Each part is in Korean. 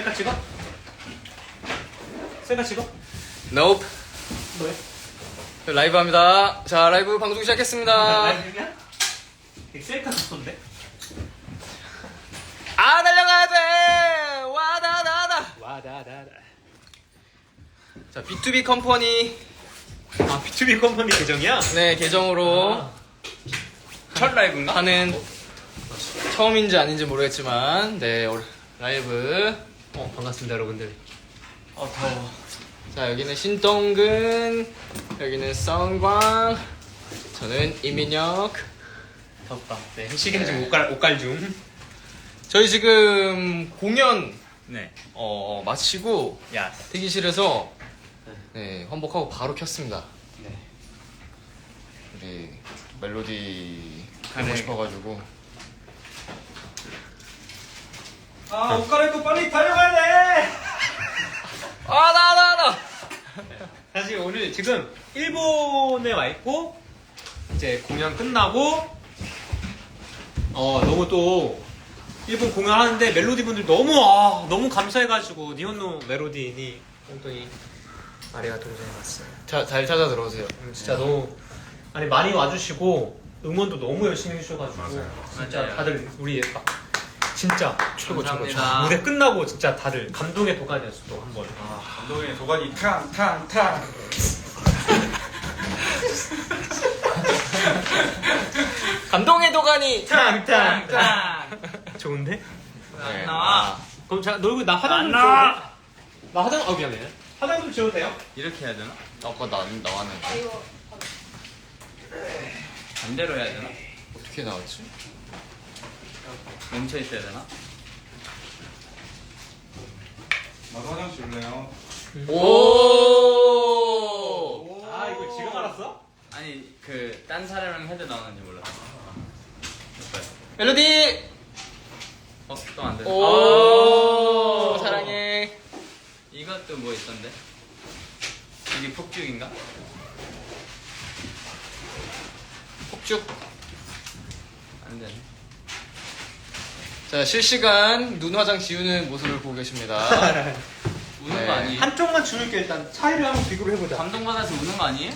셀카 찍어? 셀카 찍어? Nope. 뭐해? 라이브 합니다. 자, 라이브 방송 시작했습니다. 라이브냐? 셀카 썼던데? 아, 달려가야 돼! 와 다 다 다! 와다다다 자, B2B 컴퍼니, 아 B2B 컴퍼니 계정이야? 네, 계정으로 아, 첫 라이브인가? 하는 처음인지 아닌지 모르겠지만, 네, 올- 라이브. 어 반갑습니다 여러분들 어, 더워. 자, 여기는 신동근, 여기는 썬광, 저는 이민혁. 덥다 네 시계는 지금 옷갈, 옷갈 중 저희 지금 공연, 네. 어, 마치고 야. 대기실에서 네, 환복하고 바로 켰습니다. 네. 우리 멜로디 아, 하고 네. 싶어가지고. 아, 옷 갈아입고 빨리 달려가야 돼! 아, 나, 나, 나! 나. 사실 오늘 지금 일본에 와 있고, 이제 공연 끝나고, 어, 너무 또, 일본 공연하는데 멜로디 분들 너무, 아, 너무 감사해가지고, 니혼노 멜로디니, 엉덩이, 아리가 동생이 왔어요. 자, 잘 찾아 들어오세요. 음, 진짜 너무, 아니, 많이 와주시고, 응원도 너무 열심히 해주셔가지고, 맞아요. 진짜 맞아요. 다들 우리 막 진짜 최고 최고 최고. 감사합니다. 무대 끝나고 진짜 다들 감동의 도가니였어, 또 한 번. 아. 감독의 도가니 탕탕탕 감동의 도가니! 탕탕 탕. 좋은데? 네. 나와. 그럼 제가 너 이거 나 화장 좀안 지워도. 돼? 나 화장 어 미안해. 화장 좀 지워도 돼요? 이렇게 해야 되나? 아까 나, 나왔는데. 반대로 해야 되나? 어떻게 나왔지? 멈춰 있어야 되나? 나도 화장실 올래요. 오! 아 이거 지금 알았어? 아니 그 딴 사람이랑 헤드 나오는지 몰랐어. 됐어요. 멜로디! 어? 또 안 되네. 오! 사랑해. 이것도 뭐 있던데? 이게 폭죽인가? 폭죽. 안 되네. 자, 실시간 눈 화장 지우는 모습을 보고 계십니다. 우는 네. 거 아니에요? 한쪽만 지울게 일단 차이를 한번 비교를 해보자. 감동받아서 우는 거 아니에요?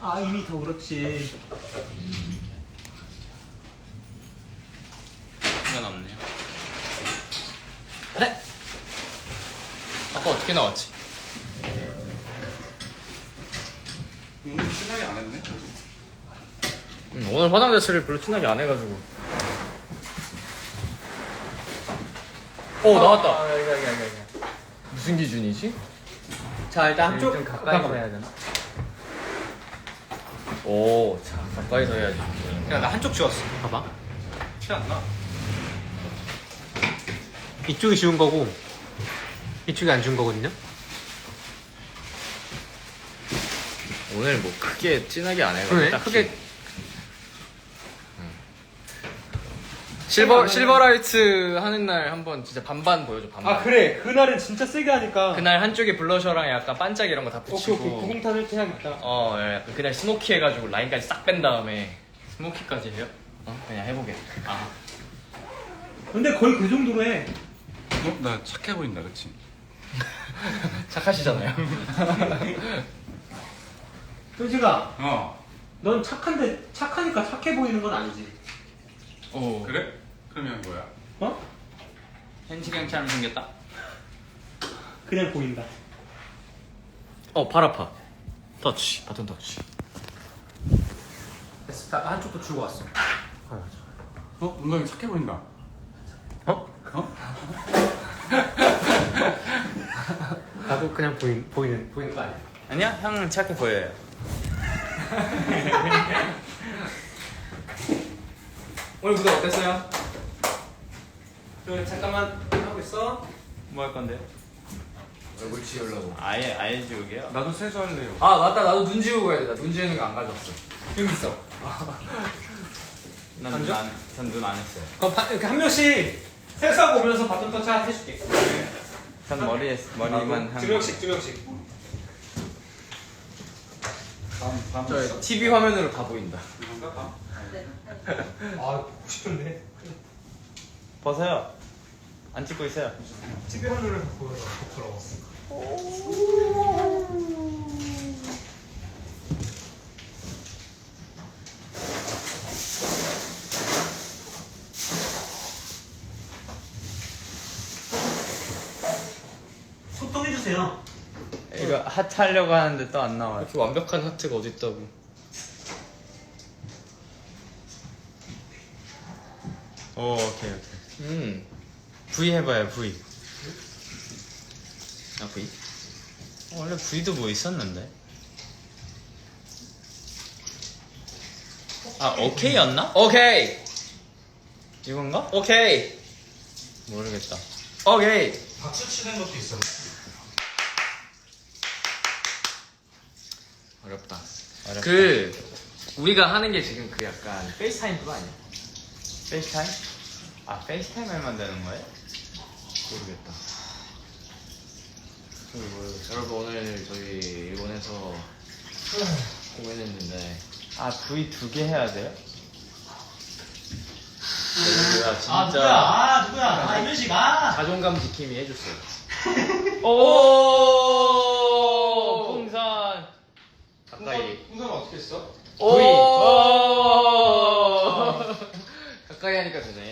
아 이미 더 그렇지. 이건 없네요. 네. 아까 어떻게 나왔지? 음, 신나게 안 했네. 음, 오늘 화장 자체를 별로 진하게 안 해가지고. 오, 나왔다. 아, 여기 여기 여기. 여기. 무슨 기준이지? 자 일단 한쪽 좀 가까이서 해야 되나? 오, 자, 가까이서 해야지. 야, 나 한쪽 지웠어. 봐봐. 티 안 나? 이쪽이 지운 거고 이쪽이 안 지운 거거든요. 오늘 뭐 크게 진하게 안 해가지고. 그래, 딱히. 크게- 실버, 실버라이트 하는 날 한번 진짜 반반 보여줘, 반반. 아 그래 그날은 진짜 세게 하니까. 그날 한쪽에 블러셔랑 약간 반짝 이런 거 다 오케이 붙이고. 오케이 구공탄을 해야겠다. 어, 예, 약간 그날 스모키 해가지고 라인까지 싹 뺀 다음에. 스모키까지 해요? 어, 그냥 해보게. 아. 근데 거의 그 정도로 해. 어? 나 착해 보인다, 그치? 착하시잖아요. 효지가 어. 넌 착한데 착하니까 착해 보이는 건 아니지. 오. 그래? 그러면 뭐야? 어? 현시경처럼 생겼다. 그냥 보인다. 어, 팔 아파. 터치, 바톤 터치. 됐어. 다 한쪽도 주고 왔어. 어? 엉덩이 착해 보인다. 어? 어? 나도 그냥 보인 보이는 보이는 거 아니야? 아니야? 형은 착해 보여요. 오늘 무대 어땠어요? 그 잠깐만 하고 있어. 뭐 할 건데요? 얼굴 지우려고. 아예 아예 지우개요? 나도 세수할래요. 아, 맞다. 나도 눈 지우고 가야 돼. 나눈 지우는 거 안 가져왔어. 여기 있어. 난눈안전눈 안 했어요. 그럼 바- 이렇게 한 명씩 세수하고 오면서 바톤 터치 하나 해줄게. 전 머리에 머리만 한. 두 명씩 두 명씩. 다음, 다음 저? TV 화면으로 다 보인다. 이건가? 다음? 아 보고 싶은데. 벗어요. 안 찍고 있어요. TV 화면을 보여요. 부끄러워. 소통해주세요. 이거 하트 하려고 하는데 또 안 나와요. 그 완벽한 하트가 어디 있다고? 오, 오케이, 오케이. 음. V 해봐요, V. 아 V? 어, 원래 V도 뭐 있었는데? 아, 오케이였나? 오케이. 이건가? 오케이. 모르겠다. 오케이. 박수 치는 것도 있어. 어렵다. 어렵다. 그 우리가 하는 게 지금 그 약간 페이스타임 그거 아니야? 페이스타임? 아, 페이스타임을 만드는 거예요? 모르겠다. 여러분 오늘 저희 일본에서 공연했는데 아, V 두 개 해야 돼요? 누구야 진짜 아 누구야? 아 누구야? 아 이면식 아. 자존감 지킴이 해줬어요. 오! 풍선! 가까이 풍선 어떻게 했어? V. 오! 가까이 하니까 되네.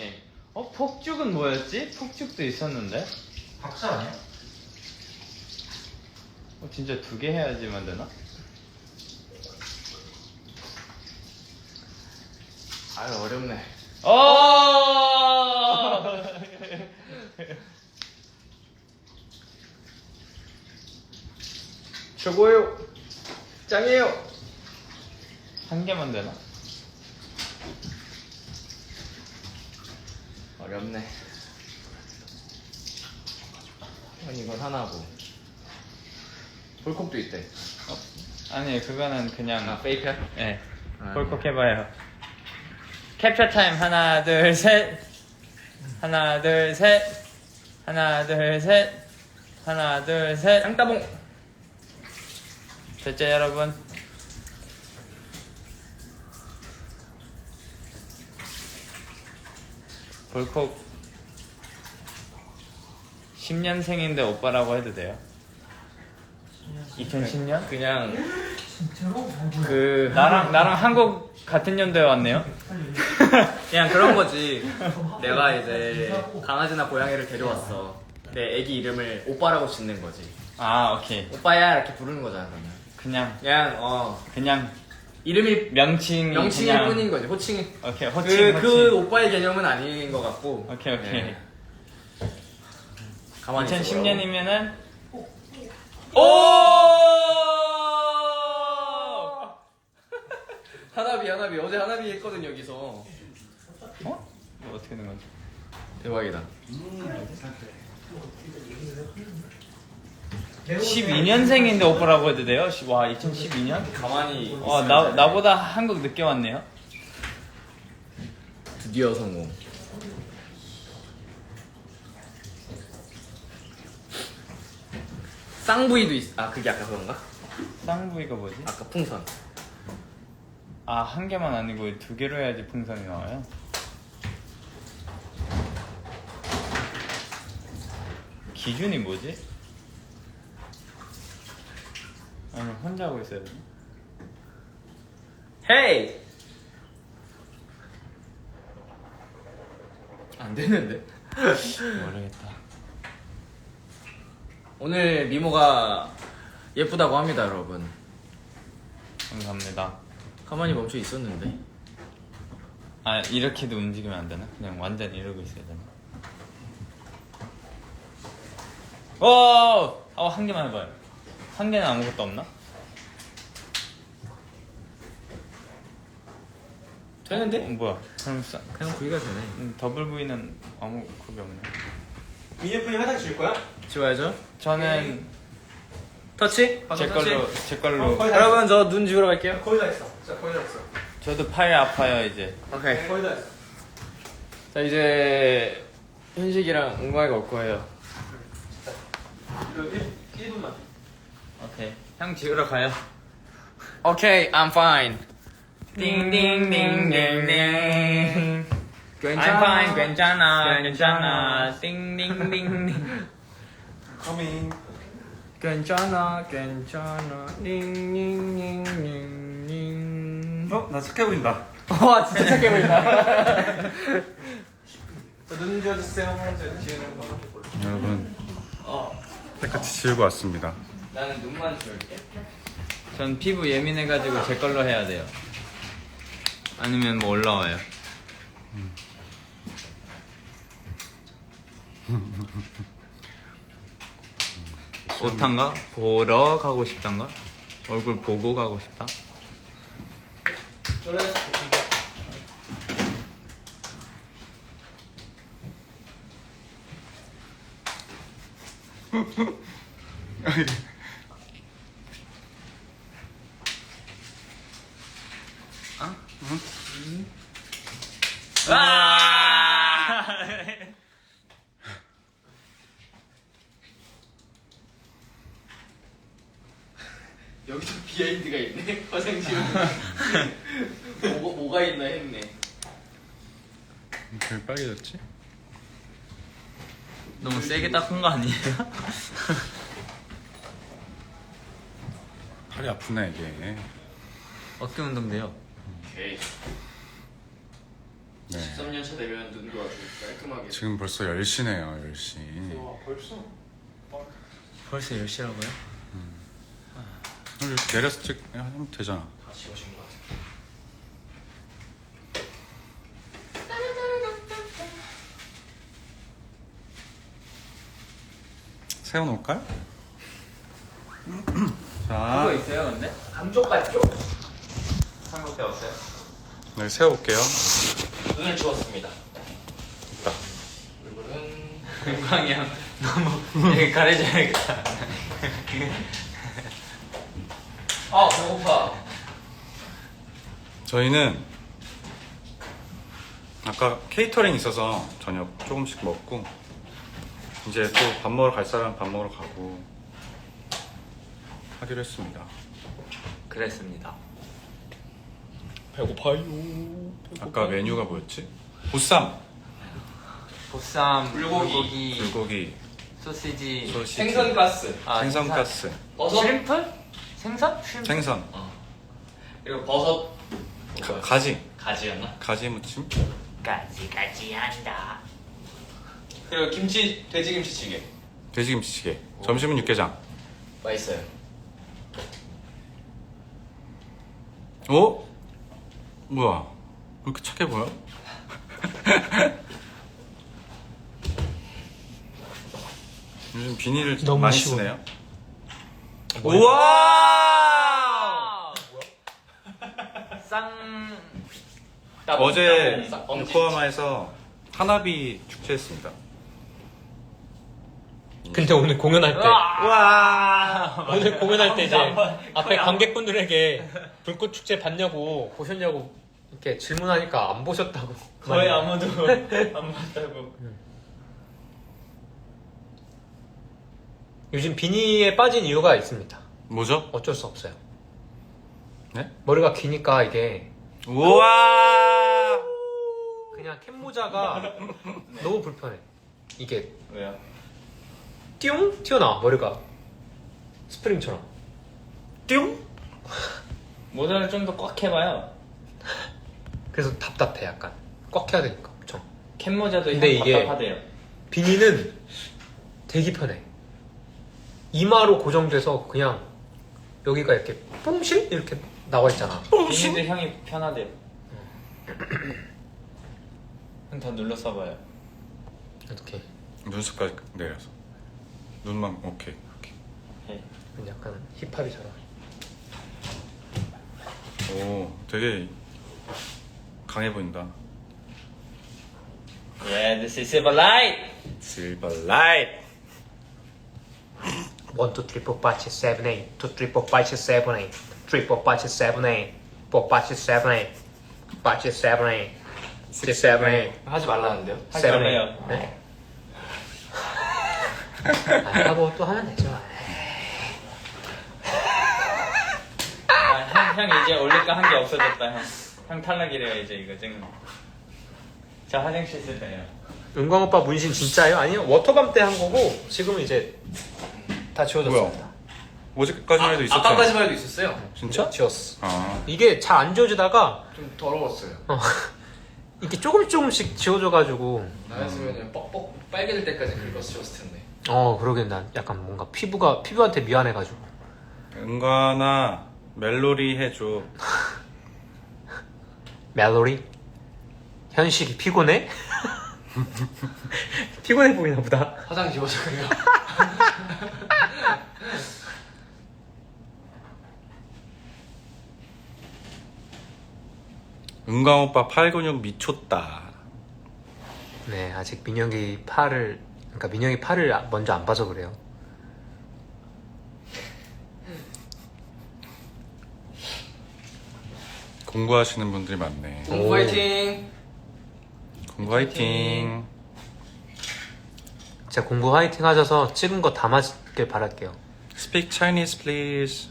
어, 폭죽은 뭐였지? 폭죽도 있었는데? 박수 아니야? 어, 진짜 두 개 해야지만 되나? 아유 어렵네. 오! 최고예요. 짱이에요. 한 개만 되나? 어렵네. 형 이건 하나고. 볼콕도 있대. 아니, 그거는 그냥. 아 페이크야? 네. 아, 볼콕 해봐요. 캡처 타임 하나, 둘, 셋. 하나, 둘, 셋. 하나, 둘, 셋. 하나, 둘, 셋. 쌍따봉. 됐죠, 여러분? 볼콕 10년생인데 오빠라고 해도 돼요? 2010년? 그냥 그 나랑 나랑 한국 같은 연도에 왔네요. 그냥 그런 거지. 내가 이제 강아지나 고양이를 데려왔어. 내 애기 이름을 오빠라고 짓는 거지. 아 오케이. 오빠야 이렇게 부르는 거잖아 그러면. 그냥 그냥 어 그냥 이름이 명칭 명칭일 그냥- 뿐인 거지 호칭. 오케이 호칭 그, 호칭. 그 오빠의 개념은 아닌 것 같고. 오케이 오케이. 네. 가만히 있어. 2010년이면은 오! 하나비 하나비 어제 하나비 했거든 여기서. 어? 이거 어떻게 된 거지? 대박이다. 12년생인데 오빠라고 해도 돼요? 시- 와 2012년? 가만히. 와 나 나보다 한국 늦게 왔네요. 드디어 성공. 쌍부이도 있. 아 그게 아까 그런가? 쌍부위가 뭐지? 아까 풍선. 아 한 개만 아니고 두 개로 해야지 풍선이 나와요. 기준이 뭐지? 아니 혼자 하고 있어야 되나? 헤이. 안 되는데. 모르겠다. 오늘 미모가 예쁘다고 합니다, 여러분. 감사합니다. 가만히 멈춰 있었는데. 아 이렇게도 움직이면 안 되나? 그냥 완전 이러고 있어야 되나? 오! 어, 한 개만 해봐요. 한 개는 아무것도 없나? 되는데? 어, 뭐야? 그럼 싸, 그냥 V가 되네. 음, 더블 V는 아무 그게 없네. 민혁군이 화장실 줄 거야? 지워야죠. 저는 터치? 제 걸로 제 걸로 어, 거의 다 여러분 저 눈 지우러 갈게요. 거의 다 했어. 진짜 거의 다 했어. 저도 팔이 아파요 이제. 오케이. 거의 다 했어. 자 이제 현식이랑 웅광이가 올 거예요. 그 1, 1분만. 형 지우러 가요. 오케이, I'm fine. 띵띵띵띵띵. I'm fine 괜찮아 괜찮아 띵띵띵띵 커밍. 괜찮아 괜찮아 닝닝닝닝닝 어? 나 착해 보인다. 와 진짜 착해 보인다 눈 지어주세요. 지우는 거. 여러분, 어 깨끗이 지우고 왔습니다. 나는 눈만 지울게 전 피부 예민해가지고 제 걸로 해야 돼요 아니면 뭐 올라와요 좋단가? 보러 가고 싶단가? 얼굴 보고 가고 싶다? 아! 여기서 비하인드가 있네. 화장실. 뭐, 뭐가 있나 했네. 왜 빨개졌지? 너무 세게 닦은 거 아니에요? 팔이 아프네 이게. 어깨 운동돼요 오케이. 네. 13년 차 되면 눈도 아주 깔끔하게. 지금 벌써 10시네요, 10시. 와, 벌써? 벌써 10시라고요? 이렇게 내려서 찍 하면 되잖아. 다 지워진 것 같아. 세워놓을까요? 자, 있어요 근데? 감쪽 같죠? 한국대 없어요? 네, 세워볼게요. 눈을 지웠습니다. 있다. 얼굴은 은광이 형 너무 여기 가려줘야겠다 아 배고파. 저희는 아까 케이터링 있어서 저녁 조금씩 먹고 이제 또 밥 먹으러 갈 사람 밥 먹으러 가고 하기로 했습니다. 그랬습니다 배고파요. 아까 메뉴가 뭐였지? 보쌈, 보쌈, 불고기. 불고기, 불고기, 소시지 소시지, 생선가스, 아, 생선가스, 버섯, 슈림프? 생선? 슈림프? 생선, 그리고 버섯. 가, 가지, 가지였나? 가지 무침, 까지 까지 한다 그리고 김치, 돼지김치찌개. 돼지김치찌개. 점심은 육개장. 맛있어요. 어? 뭐야? 왜 이렇게 착해 보여? 요즘 비닐을 너무 많이 쉬워요. 쓰네요. 우와! 쌍 어제. 요코하마에서 하나비 축제했습니다. 근데 오늘 공연할 때 와! 오늘 공연할 때 이제 앞에 안 관객분들에게 불꽃 축제 봤냐고 보셨냐고 이렇게 질문하니까 안 보셨다고 거의 아무도 안 봤다고. 요즘 비니에 빠진 이유가 있습니다 뭐죠? 어쩔 수 없어요 네? 머리가 기니까 이게 우와! 그냥 캡모자가 너무 불편해 이게 왜요? 띠용? 튀어나와 머리가. 스프링처럼. 띠용? 모자를 좀 더 꽉 해봐요. 그래서 답답해 약간. 꽉 해야 되니까 엄청. 캡 모자도 근데 형 이게- 답답하대요. 비니는 되게 편해. 이마로 고정돼서 그냥 여기가 이렇게 뽕실? 이렇게 나와 있잖아. 비니도 형이 편하대요. 형 더 눌러 써봐요. 이렇게 눈썹까지 내려서. 눈만, 오케이. 네. 약간 힙합이잖아 오, 되게 강해 보인다. Yeah, this is Silver Light. 실버 라이트! 1, 2, 3, 4, 5, 6, 7, 8 2, 3, 4, 5, 6, 7, 8 3, 4, 5, 6, 7, 8 4, 5, 6, 7, 8 5, 6, 7, 8 6, 7, 8 하지 말라는데요? 하지 말래요. 네? 아, 뭐또 하면 되죠 아, 형, 형 이제 올릴까 한 게 없어졌다 형. 형 탈락이래요 이제 이거 지금. 자저 화장실 쓸 때요. 은광 오빠 문신 진짜예요? 아니요 워터밤 때 한 거고 지금은 이제 다 지워졌습니다. 뭐야? 어제까지만 해도 있었잖아. 아까까지만 해도 있었어요. 진짜? 지웠어. 아. 이게 잘 안 지워지다가 좀 더러웠어요. 이렇게 조금씩 조금씩 지워져가지고 나였으면 뻑뻑 빨개질 때까지 긁었을 텐데. 어 그러게 난 약간 뭔가 피부가 피부한테 미안해가지고 은관아 멜로리 해줘. 멜로리 현식이 피곤해? 피곤해 보이나 보다. 화장 지워서 그래요. 은광 오빠 팔 근육 미쳤다. 네 아직 민혁이 팔을 그러니까 민혁이 팔을 아- 먼저 안 봐서 그래요. 공부하시는 분들이 많네. 오. 파이팅. 공부 화이팅. 진짜 공부 화이팅 하셔서 찍은 거다 맞길 바랄게요. Speak Chinese please.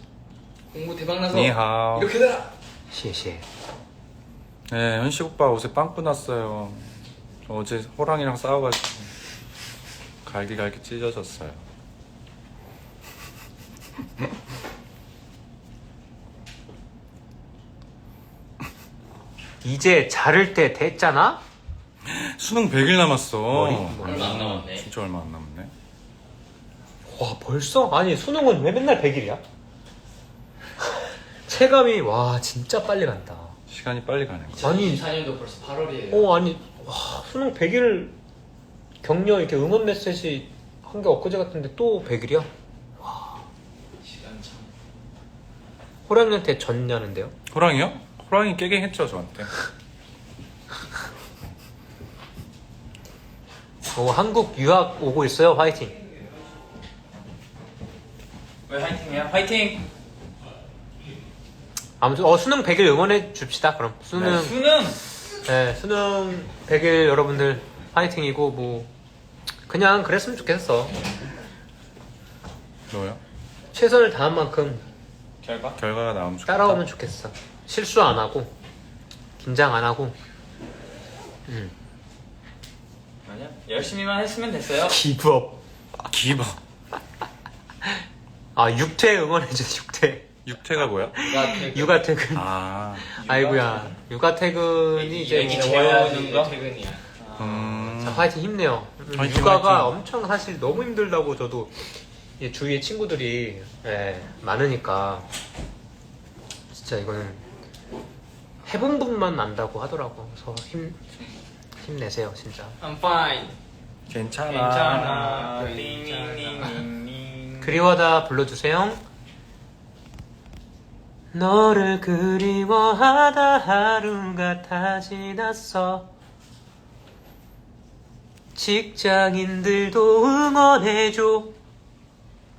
공부 대박 나서 니하오. 이렇게 되라. 시에시에. 네, 현식 오빠 옷에 빵꾸 났어요. 저 어제 호랑이랑 싸워가지고 갈기갈기 찢어졌어요. 이제 자를 때 됐잖아? 수능 100일 남았어. 머리, 얼마 안 남았네. 진짜 얼마 안 남았네. 와 벌써? 아니 수능은 왜 맨날 100일이야? 체감이 와 진짜 빨리 간다. 시간이 빨리 가는 거. 아니 4년도 벌써 8월이에요. 어 아니 와 수능 100일 격려 이렇게 응원 메시지 한 게 엊그제 같은데 또 100일이야? 시간 참. 호랑이한테 졌냐는데요? 호랑이요? 호랑이 깨갱했죠 저한테. 어 한국 유학 오고 있어요 화이팅. 왜 화이팅이야? 화이팅! 아무튼 어 수능 100일 응원해 줍시다 그럼 수능 수능! 네, 수능 100일 여러분들 화이팅이고 뭐 그냥 그랬으면 좋겠어 뭐요? 최선을 다한 만큼 결과? 결과가 나오면 좋겠다. 따라오면 좋겠어 실수 안 하고 긴장 안 하고 음. 아니야. 열심히만 했으면 됐어요. 기부업 기버. 아 육퇴 응원해줘 육퇴 육퇴가 뭐야? 육아 퇴근 아. 아이고야 육아 퇴근이 이제 애기 뭐 재워야지 거? 퇴근이야. 음. 자, 화이팅 힘내요. 음, 화이팅, 육아가 화이팅. 엄청 사실 너무 힘들다고 저도 이 주위에 친구들이 예, 많으니까 진짜 이거는 해본 분만 안다고 하더라고. 그래서 힘 힘내세요 진짜. I'm fine. 괜찮아. 괜찮아. 그리워다 불러주세요. 너를 그리워하다 하루가 다 지났어. 직장인들도 응원해줘.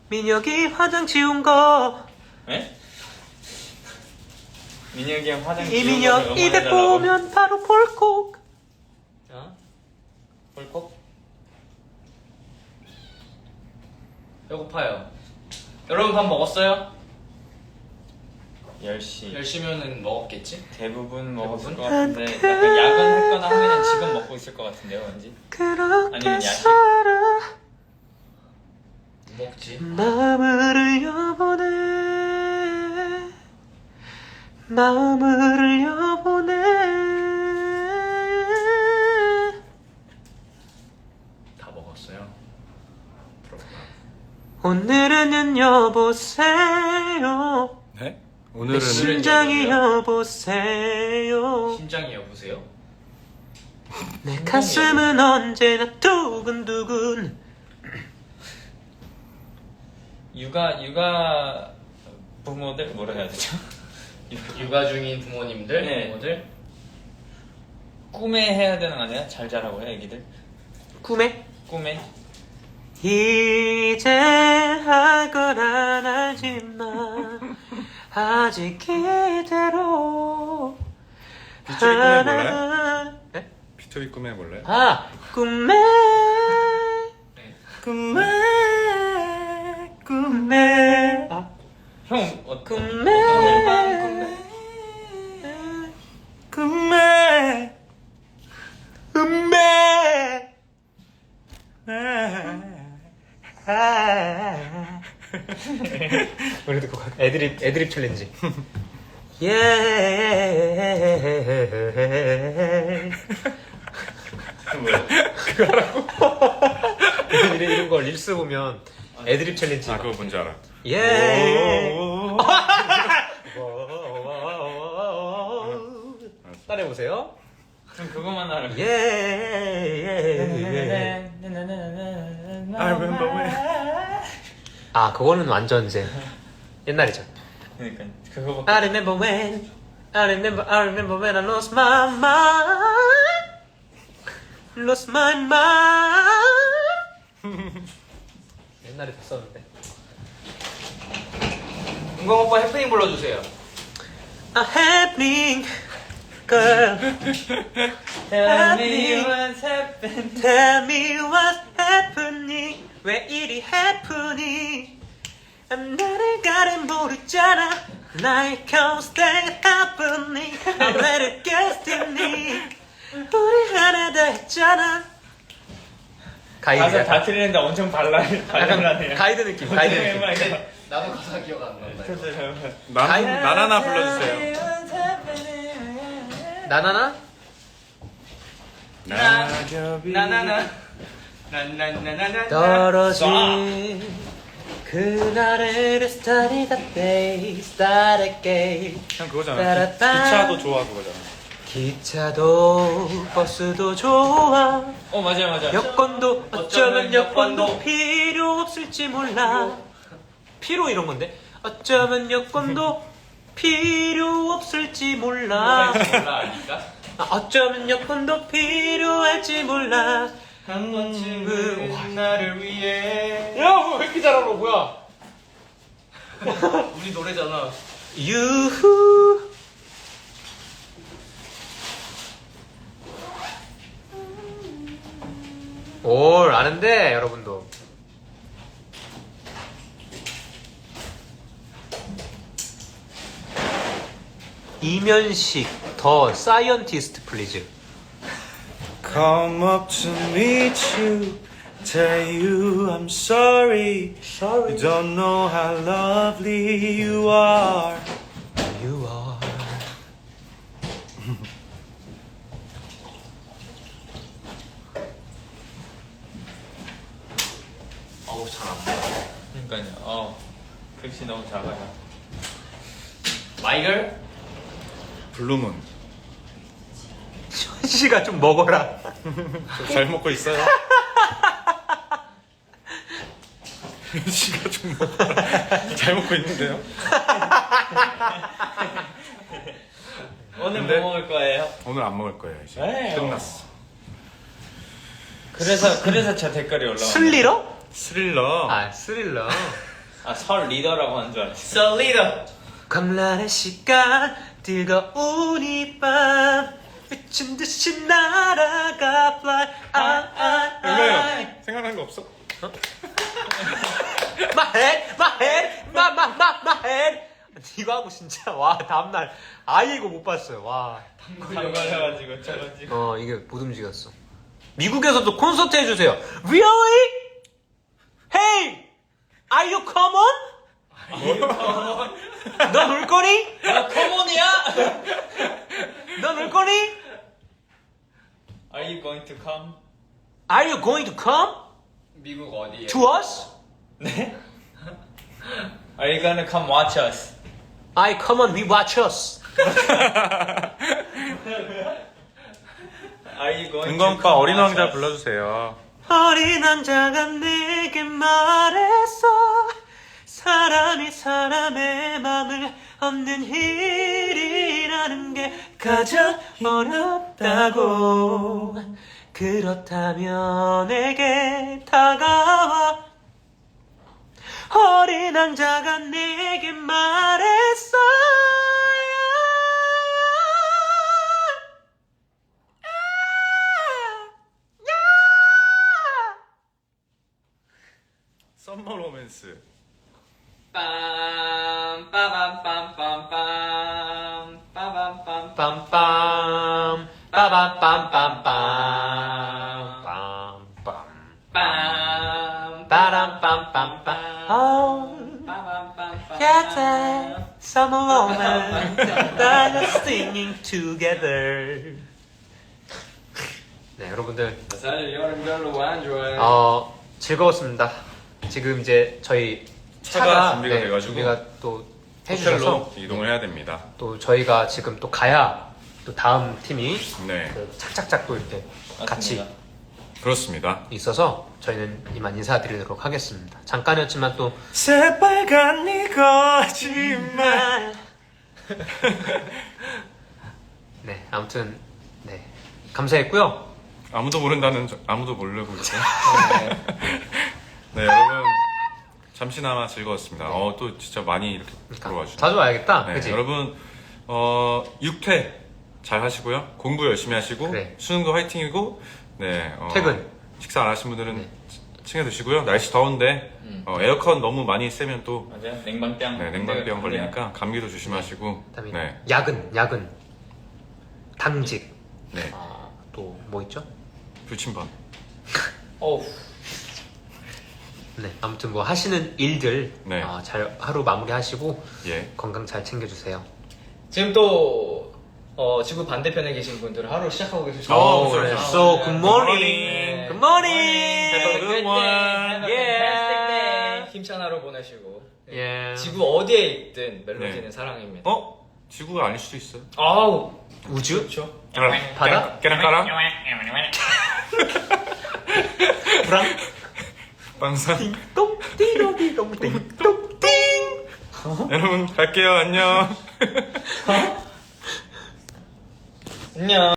민혁이 화장 지운 거. 에? 민혁이 형 화장 이민혁 입에 보면 바로 볼콕. 어? 볼콕? 배고파요. 여러분 밥 먹었어요? 10시. 열시면은 먹었겠지? 대부분 먹었을 대부분? 것 같은데 약간 야근했거나 하면 지금 먹고 있을 것 같은데요 왠지 그렇게 아니면 야식? 살아 먹지. 마음을 흘려보내 마음을 흘려보내 다 먹었어요. 그렇구나. 오늘은 여보세요 네? 오늘은 심장이 여보세요 심장이 여보세요? 내 가슴은 언제나 두근두근 육아 육아 부모들 뭐라 해야 되죠? 육아 중인 부모님들, 네. 부모들 꿈에 해야 되는 거 아니야? 잘 자라고 해 애기들 꿈에 꿈에 이제 할 거란 알지만 아직 이대로 피처리 하나 네? 피처리 꿈에 볼래? 아 꿈에. 꿈에 꿈에. 형 꿈에. 꿈에? 꿈에. 우리 듣고 가- 애드립 애드립 챌린지. 예. 이런, 이런, 이런 거 릴스 보면 애드립 챌린지. 아 그거 뭔지 알아. 예. 오. 따라해 보세요. 그럼 그거만 알아. 예. 예. I remember when. 아, 그거는 완전 제 옛날이죠. 그러니까 그거밖에. I remember when I remember I remember when I lost my mind lost my mind 옛날에 됐었는데 은광 오빠 해프닝 불러주세요. A happening girl Tell me what's happened. Tell me what's happening 왜 이리 happening 나를 가린 모르잖아. 나의 constant happening. I'm ready destiny 우리 하나 다 했잖아. 가사 가이드 다 틀리는데 엄청 발랄 발랄하네요. 가이드 느낌 가이드 느낌. 나도 가사 기억 안 난다. 나 나나나 불러주세요. 나나나? 나나나. 떨어진 그날의 started the day started gate 형 그거잖아. 기, 따라따. 기차도 좋아 그거잖아. 기차도 버스도 좋아 어 맞아요 맞아요. 여권도 어쩌면 여권도 필요 없을지 몰라 필요 이런 건데 어쩌면 여권도 필요 없을지 몰라 몰라 아니까? 아, 어쩌면 여권도 필요할지 몰라 한 번쯤은 나를 위해. 야왜 이렇게 잘하노 뭐야? 우리 노래잖아. 유후. 올 아는데 여러분도. 이면식 더 사이언티스트 플리즈 Come up to meet you, tell you I'm sorry. You don't know how lovely you are. You are 어우 잘안 돼. 그러니까요. 어 글씨 너무 작아요. 마이걸? 블루문. 현씨가 좀 먹어라 잘 먹고 있어요. 씨가 좀 먹어라. 잘 먹고 있는데요. 오늘 근데- 뭐 먹을 거예요? 오늘 안 먹을 거예요 이제. 에이, 끝났어. 그래서 그래서 저 댓글이 올라와. 슬리러? 스릴러. 아 스릴러 아설 리더라고 한 줄 알았어. 설리더. 광란의 시간 뜨거운 이밤 미친 듯이 날아가 fly 아, 아, 아. 왜요? 생각난 거 없어? My head, my head, my, my, my, my head 이거 하고 진짜 와 다음날 아예 이거 못 봤어요 와. 장관해가지고 저런. 어 이게 못 움직였어 미국에서도 콘서트 해주세요 Really? Hey! Are you common? 너놀 거니? 야 커먼이야? 너놀 거니? Are you going to come? Are you going to come 미국 어디에? to us? 네? Are you gonna come watch us? I come on, we watch us. Are you going 은광 to come 어린 watch 왕자 us? 불러주세요. 어린 왕자가 내게 말했어. 사람이 사람의 마음을 얻는 일이라는 게 가장 어렵다고. 그렇다면 내게 다가와. 어린 왕자가 내게 말했어. 썸머 로맨스. 빰 빠밤 빰빰빰 빠밤 빰 빰빰 빠밤 빰빰빰 빰빰 빰 빠람빰빰빰. Oh, yeah, summer woman, that is singing together. 네, 여러분들 사실 여름 별로 안 좋아해. 어, 즐거웠습니다. 지금 이제 저희 차가 준비가 돼가지고 준비가 또 해주셔서 호텔로 이동을 해야 됩니다. 또 저희가 지금 또 가야 또 다음 팀이 네, 그 착착착 또 이렇게 같이 맞습니다. 그렇습니다. 있어서 저희는 이만 인사드리도록 하겠습니다. 잠깐이었지만 또 새빨간 네 거짓말 네, 아무튼 네 감사했고요. 아무도 모른다는 저- 아무도 모르고 있고. 네, 여러분 잠시나마 즐거웠습니다. 어, 또 진짜 많이 이렇게 그러니까 들어와 주셔서. 자주 와야겠다. 네, 그치? 여러분 어, 6회 잘 하시고요. 공부 열심히 하시고 그래. 수능도 화이팅이고 네, 어, 퇴근. 식사 안 하신 분들은 네. 챙겨 드시고요. 날씨 더운데 음. 어, 에어컨 너무 많이 세면 또 맞아요. 냉방병. 네, 냉방병 걸리니까 감기도 조심하시고 그다음에 네, 야근, 야근, 당직, 네, 아, 또 뭐 있죠? 불침번. 어우. 네, 아무튼 뭐 하시는 일들 네. 어, 잘 하루 마무리하시고 예. 건강 잘 챙겨주세요. 지금 또 어, 지구 반대편에 계신 분들은 하루 시작하고 계시죠. 어, 그래. 그렇죠. So good morning, 네. good morning. Have a good one. Yeah. 힘찬 하루 보내시고. 네. 예. 지구 어디에 있든 멜로디는 네. 사랑입니다. 어? 지구가 아닐 수도 있어요. 아우. 우주? 그렇죠. 바다? 깨랑 까랑? 불안? 빵산? 똥띠로디롱띵 똥띵. 여러분 갈게요. 안녕. 안녕.